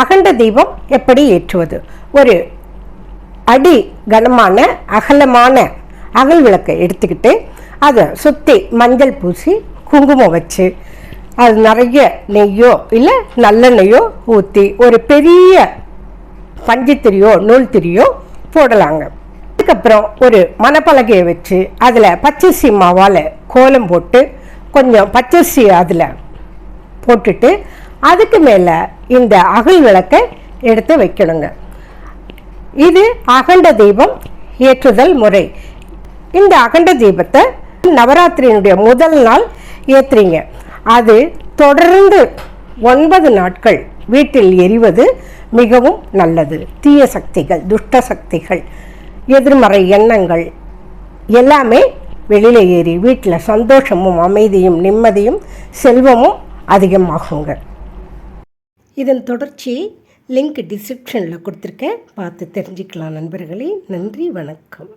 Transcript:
அகண்ட தீபம் எப்படி ஏற்றுவது? ஒரு அடி கனமான அகலமான அகல் விளக்கை எடுத்துக்கிட்டு அதை சுற்றி மஞ்சள் பூசி குங்குமம் வச்சு அது நிறைய நெய்யோ இல்லை நல்லெண்ணெய்யோ ஊற்றி ஒரு பெரிய பஞ்சுத்திரியோ நூல் திரியோ போடலாங்க. அதுக்கப்புறம் ஒரு மணப்பலகையை வச்சு அதில் பச்சரிசி மாவால் கோலம் போட்டு கொஞ்சம் பச்சரிசி அதில் போட்டுட்டு அதுக்கு மேலே இந்த அகல் விளக்கை எடுத்து வைக்கணுங்க. இது அகண்ட தீபம் ஏற்றுதல் முறை. இந்த அகண்ட தீபத்தை நவராத்திரியினுடைய முதல் நாள் ஏற்றுறீங்க அது தொடர்ந்து ஒன்பது நாட்கள் வீட்டில் எரிவது மிகவும் நல்லது. தீய சக்திகள் துஷ்ட சக்திகள் எதிர்மறை எண்ணங்கள் எல்லாமே வெளியில் ஏறி வீட்டில் சந்தோஷமும் அமைதியும் நிம்மதியும் செல்வமும் அதிகமாகுங்க. இதன் தொடர்ச்சி லிங்க் டிஸ்கிரிப்ஷனில் கொடுத்துருக்கேன். பார்த்து தெரிஞ்சுக்கலாம் நண்பர்களே. நன்றி வணக்கம்.